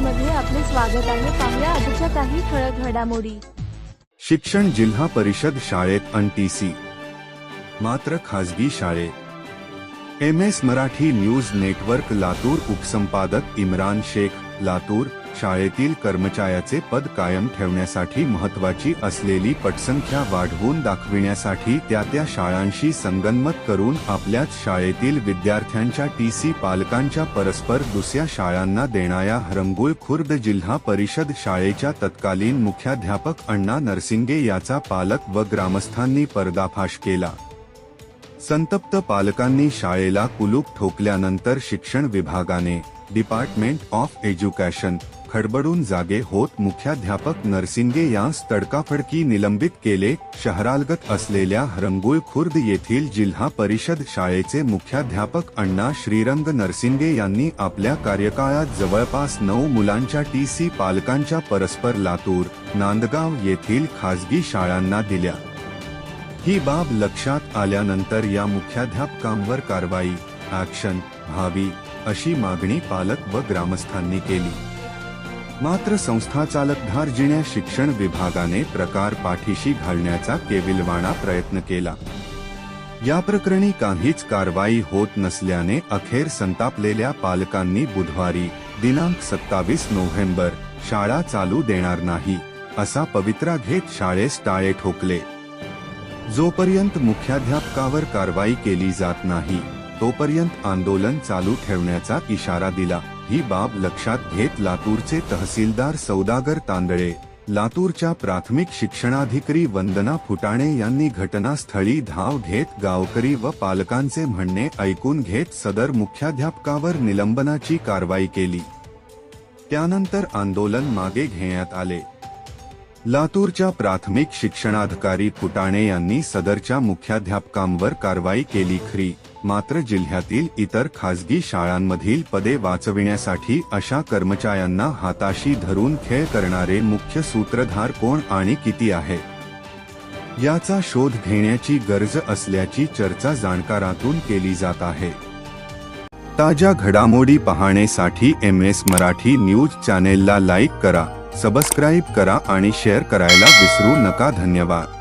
स्वागत आहे. पाहुया आजच्या काही ठळक घडामोडी. शिक्षण जिल्हा परिषद शाळेत अनटीसी मात्र खासगी शाळेत M S Marathi news network Latur उपसंपादक Imran Shaikh Latur शाळेतील कर्मचाऱ्याचे पद कायम ठेवण्यासाठी महत्वाची असलेली पटसंख्या वाढवून दाखविण्यासाठी त्या त्या शाळांशी संगनमत करून आपल्याच शाळेतील विद्यार्थ्यांच्या टी सी पालकांच्या परस्पर दुसऱ्या शाळांना देणाऱ्या हरंगुळ खुर्द जिल्हा परिषद शाळेच्या तत्कालीन मुख्याध्यापक अण्णा नरसिंगे याचा पालक व ग्रामस्थांनी पर्दाफाश केला. संतप्त पालकांनी शाळेला कुलूप ठोकल्यानंतर शिक्षण विभागाने डिपार्टमेंट ऑफ एज्युकेशन खडबडून जागे होत मुख्याध्यापक नरसिंगे यांस तडकाफडकी निलंबित केले शहरालगत असलेल्या हरंगुळ खुर्द येथील जिल्हा परिषद शाळेचे मुख्याध्यापक अण्णा श्रीरंग नरसिंगे यांनी आपल्या कार्यकाळात जवळपास नऊ मुलांच्या टी सी पालकांच्या परस्पर लातूर नांदगाव येथील खासगी शाळांना दिल्या. ही बाब लक्षात आल्यानंतर या मुख्याध्यापकांवर कारवाई ऍक्शन व्हावी अशी मागणी पालक व ग्रामस्थांनी केली. मात्र संस्था चालकधार जिण्या शिक्षण विभागाने प्रकार पाठीशी घालण्याचा केविलवाणा प्रयत्न केला. या प्रकरणी काहीच कारवाई होत नसल्याने अखेर संतापलेल्या पालकांनी बुधवारी दिनांक सत्तावीस नोव्हेंबर शाळा चालू देणार नाही असा पवित्रा घेत शाळेस टाळे ठोकले. जोपर्यंत मुख्याध्यापकावर कारवाई केली जात नाही तोपर्यंत आंदोलन चालू ठेवण्याचा इशारा दिला. ही बाब लक्षात घेत लातूरचे तहसीलदार सौदागर तांदळे लातूरच्या प्राथमिक शिक्षणाधिकारी वंदना फुटाणे यांनी घटनास्थळी धाव घेत गावकरी व पालकांचे म्हणणे ऐकून घेत सदर मुख्याध्यापकावर निलंबनाची कारवाई केली. त्यानंतर आंदोलन मागे घेण्यात आले. लातूरच्या प्राथमिक शिक्षणाधिकारी फुटाणे यांनी सदरच्या मुख्याध्यापकांवर कारवाई केली खरी. मात्र जिल्ह्यातील इतर खासगी शाळांमधील पदे वाचविण्यासाठी अशा कर्मचाऱ्यांना हाताशी धरून खेळ करणारे मुख्य सूत्रधार कोण आणि किती आहे? याचा शोध घेण्याची गरज असल्याची चर्चा जाणकारातून केली जात आहे. ताज्या घडामोडी पाहण्यासाठी एम एस मराठी न्यूज चॅनेलला लाईक करा सबस्क्राईब करा आणि शेअर करायला विसरू नका. धन्यवाद.